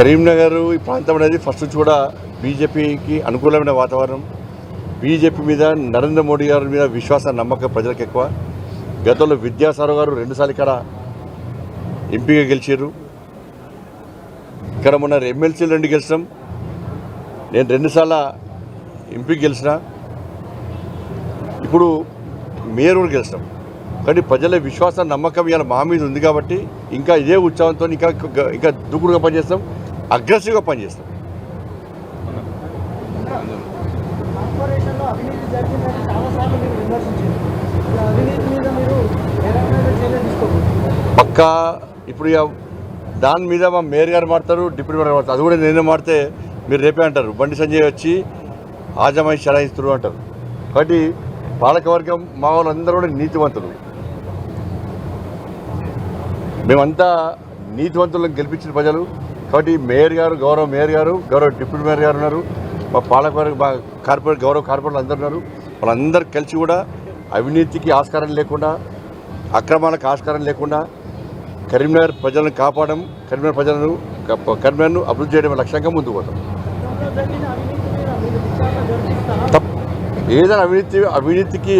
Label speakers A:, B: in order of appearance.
A: కరీంనగర్ ఈ ప్రాంతం అనేది ఫస్ట్ నుంచి కూడా బీజేపీకి అనుకూలమైన వాతావరణం. బీజేపీ మీద నరేంద్ర మోడీ గారి మీద విశ్వాస నమ్మకం ప్రజలకు ఎక్కువ. గతంలో విద్యాసాగర్ గారు రెండుసార్లు ఇక్కడ ఎంపీగా గెలిచారు. ఇక్కడ మొన్న ఎమ్మెల్సీలు రెండు గెలిచినాం నేను రెండుసార్లు ఎంపీ గెలిచిన. ఇప్పుడు మేయర్ కూడా గెలిచినాం కానీ ప్రజల విశ్వాస నమ్మకం ఇవాళ మా మీద ఉంది కాబట్టి ఇంకా ఇదే ఉత్సాహంతో ఇంకా ఇంకా దూకుడుగా పనిచేస్తాం. అగ్రెసివ్గా పనిచేస్తాం.
B: కార్పొరేషన్లో అవినీతి జరిగిందని చాలాసార్లు మీరు విమర్శించారు. ఈ అవినీతి మీద మీరు ఏ రకమైన చర్యలు తీసుకోబోతున్నారు
A: పక్కా ఇప్పుడు దాని మీద మా మేయర్ గారు మాడతారు డిప్యూటీ మేయర్ మాడతారు అది కూడా నేనే మాడితే మీరు రేపే అంటారు. బండి సంజయ్ వచ్చి ఆజమాయి చలాయిస్తున్నారు అంటారు. కాబట్టి పాలకవర్గం మా వాళ్ళందరూ కూడా నీతివంతులు. మేమంతా నీతివంతులను గెలిపించిన ప్రజలు. కాబట్టి మేయర్ గారు గౌరవ మేయర్ గారు గౌరవ డిప్యూటీ మేయర్ గారు ఉన్నారు. మా పాలకవర్గ మా కార్పొరేట్ గౌరవ కార్పొరేట్లు అందరు ఉన్నారు. వాళ్ళందరూ కలిసి కూడా అవినీతికి ఆస్కారం లేకుండా అక్రమాలకు ఆస్కారం లేకుండా కరీంనగర్ ప్రజలను కాపాడడం కరీంనగర్ ప్రజలను కరీంనగర్ను అభివృద్ధి చేయడం లక్ష్యంగా ముందుకు పోతాం. ఏదైనా అవినీతి అవినీతికి